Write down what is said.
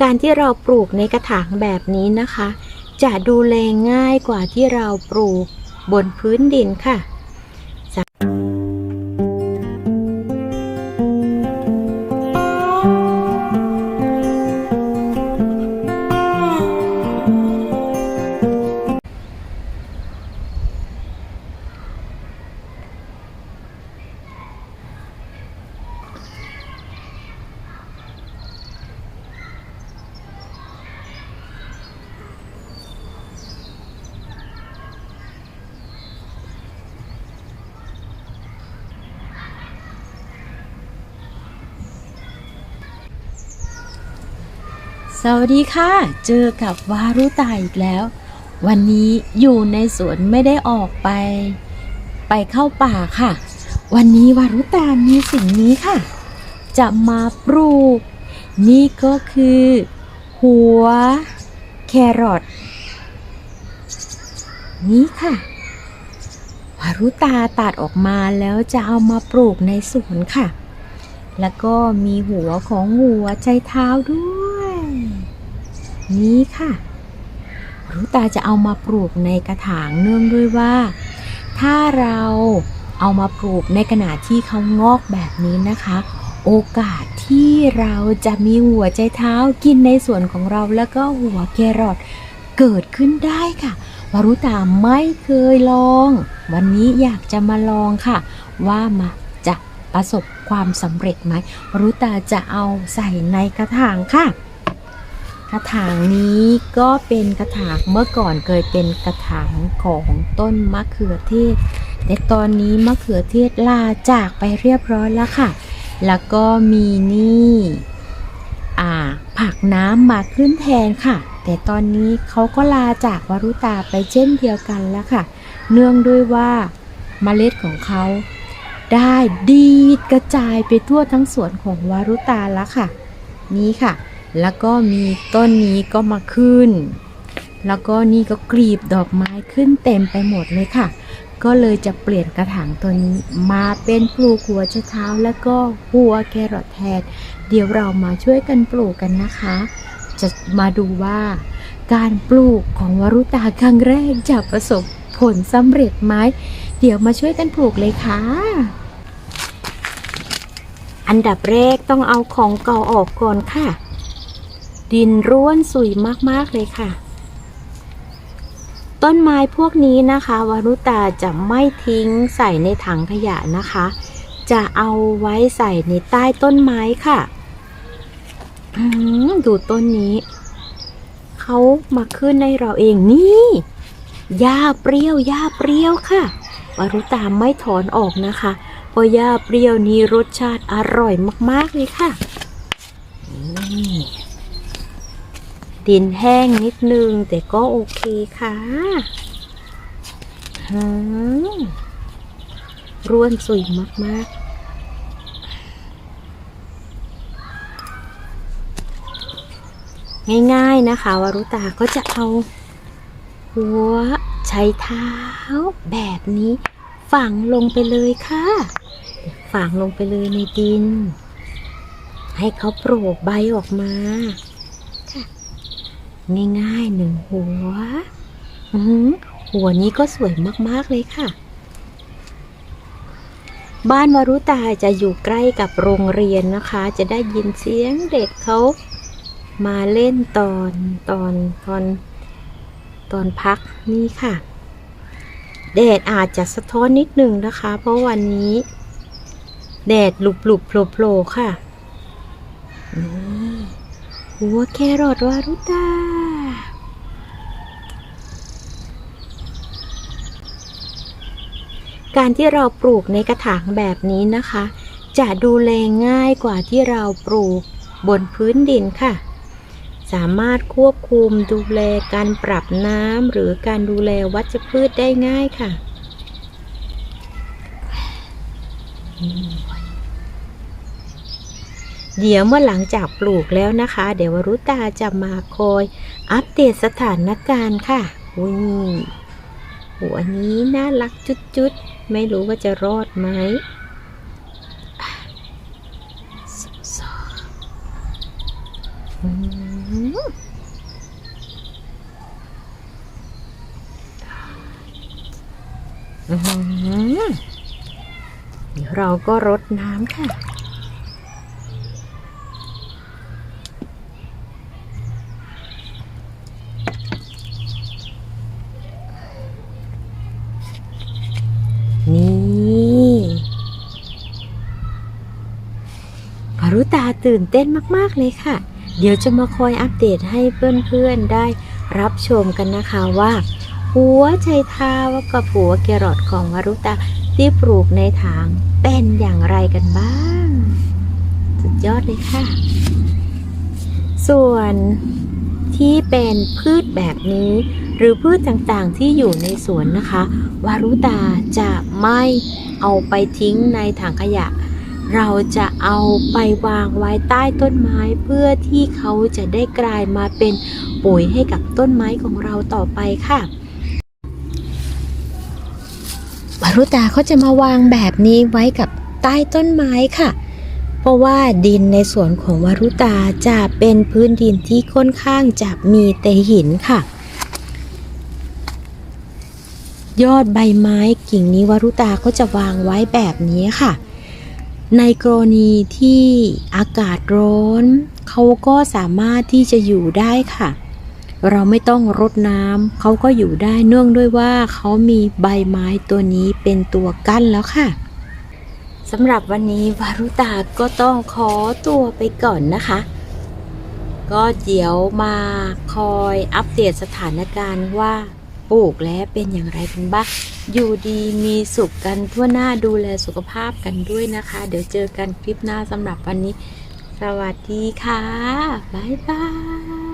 การที่เราปลูกในกระถางแบบนี้นะคะ จะดูแลง่ายกว่าที่เราปลูกบนพื้นดินค่ะ สวัสดีค่ะ เจอกับวารุตาอีกแล้ว วันนี้อยู่ในสวนไม่ได้ออกไป ไปเข้าป่าค่ะ วันนี้วารุตามีสิ่งนี้ค่ะ จะมาปลูก นี่ก็คือ หัว แครอทนี่ค่ะ วารุตาตัดออกมาแล้วจะเอามาปลูกในสวนค่ะ แล้วก็มีหัวของหัวใจเท้าด้วย นี่ค่ะรุตาจะเอามาปลูกในกระถางเนื่องด้วยว่า ถ้าเราเอามาปลูกในขณะที่เขางอกแบบนี้นะคะ โอกาสที่เราจะมีหัวใจเท้ากินในส่วนของเราแล้วก็หัวแครอทเกิดขึ้นได้ค่ะวารุตาไม่เคยลอง วันนี้อยากจะมาลองค่ะ ว่ามาจะประสบความสำเร็จไหมวารุตาจะเอาใส่ในกระถางค่ะ กระถางนี้ก็เป็นกระถางเมื่อก่อนเคยเป็นกระถางของต้นมะเขือเทศ แต่ตอนนี้มะเขือเทศลาจากไปเรียบร้อยแล้วค่ะ แล้วก็มีนี่อ่าผักน้ำมาขึ้นแทนค่ะ แต่ตอนนี้เขาก็ลาจากวารุตาไปเช่นเดียวกันแล้วค่ะ เนื่องด้วยว่าเมล็ดของเขาได้ดีดกระจายไปทั่วทั้งสวนของวารุตาแล้วค่ะ นี่ค่ะ แล้วก็มีต้นนี้ก็มาขึ้น แล้วก็นี่ก็กลีบดอกไม้ขึ้นเต็มไปหมดเลยค่ะ ก็เลยจะเปลี่ยนกระถางตัวนี้มาเป็นปลูกหัวไชเท้าแล้วก็หัวแครอทแทน เดี๋ยวเรามาช่วยกันปลูกกันนะคะ จะมาดูว่าการปลูกของวรุตาครั้งแรกจะประสบผลสำเร็จไหม เดี๋ยวมาช่วยกันปลูกเลยค่ะ อันดับแรกต้องเอาของเก่าออกก่อนค่ะ ดินร่วนสุยมากๆเลยค่ะ ต้นไม้พวกนี้นะคะวารุตาจะไม่ทิ้งใส่ในถังขยะนะคะ จะเอาไว้ใส่ในใต้ต้นไม้ค่ะดูต้นนี้ เขามาขึ้นในเราเองนี่หญ้าเปรี้ยวหญ้าเปรี้ยวค่ะวารุตาไม่ถอนออกนะคะ เพราะหญ้าเปรี้ยวนี้รสชาติอร่อยมากๆเลยค่ะ นี่ ดินแห้งนิดนึง แต่ก็โอเคค่ะหืมร่วนสุยมาก ๆง่ายๆนะคะวารุตาก็จะเอาหัวใช้เท้าแบบนี้ ฝังลงไปเลยค่ะ ฝังลงไปเลยในดิน ให้เขาโปรกใบออกมา ง่ายๆหนึ่งหัวอือหือหัวนี้ก็สวยมากๆเลยค่ะ บ้านวารุตาจะอยู่ใกล้กับโรงเรียนนะคะ จะได้ยินเสียงเด็กเขามาเล่นตอนตอนตอนตอนพักนี่ค่ะ แดดอาจจะสะท้อนนิดหนึ่งนะคะ เพราะวันนี้ แดดหลุบหลุบโผล่โผล่ค่ะนี่หัวแครอทวารุตา การที่เราปลูกในกระถางแบบนี้นะคะ จะดูแลง่ายกว่าที่เราปลูกบนพื้นดินค่ะ สามารถควบคุมดูแลการปรับน้ำหรือการดูแลวัชพืชได้ง่ายค่ะ เดี๋ยวเมื่อหลังจากปลูกแล้วนะคะ เดี๋ยววรุตาจะมาคอยอัปเดตสถานการณ์ค่ะอุ้ย หัวนี้น่ารักจุดๆ ไม่รู้ว่าจะรอดไหมเดี๋ยวเราก็รดน้ำค่ะ นี่พารุ ตื่นเต้นมากๆเลยค่ะ เดี๋ยวจะมาคอยอัปเดตให้เพื่อนๆได้รับชมกันนะคะว่า หัวใจเท้ากับหัวแกรอทของวารุตาที่ปลูกในถางเป็นอย่างไรกันบ้าง สุดยอดเลยค่ะ ส่วนที่เป็นพืชแบบนี้ หรือพืชต่างๆที่อยู่ในสวนนะคะ วารุตาจะไม่เอาไปทิ้งในถังขยะ เราจะเอาไปวางไว้ใต้ต้นไม้เพื่อที่เขาจะได้กลายมาเป็นปุ๋ยให้กับต้นไม้ของเราต่อไปค่ะวารุตาเขาจะมาวางแบบนี้ไว้กับใต้ต้นไม้ค่ะ เพราะว่าดินในสวนของวารุตาจะเป็นพื้นดินที่ค่อนข้างจะมีแต่หินค่ะ ยอดใบไม้กิ่งนี้วารุตาก็จะวางไว้แบบนี้ค่ะ ในกรณีที่อากาศร้อนเขาก็สามารถที่จะอยู่ได้ค่ะ เราไม่ต้องรดน้ำเขาก็อยู่ได้เนื่องด้วยว่าเขามีใบไม้ตัวนี้เป็นตัวกั้นแล้วค่ะสำหรับวันนี้วารุตาก็ต้องขอตัวไปก่อนนะคะ ก็เดี๋ยวมาคอยอัปเดตสถานการณ์ว่า ปลูกแล้วเป็นอย่างไรกันบ้างอยู่ดีมีสุขกันทั่วหน้าดูแลสุขภาพกันด้วยนะคะ เดี๋ยวเจอกันคลิปหน้าสำหรับวันนี้ สวัสดีค่ะ บ๊ายบาย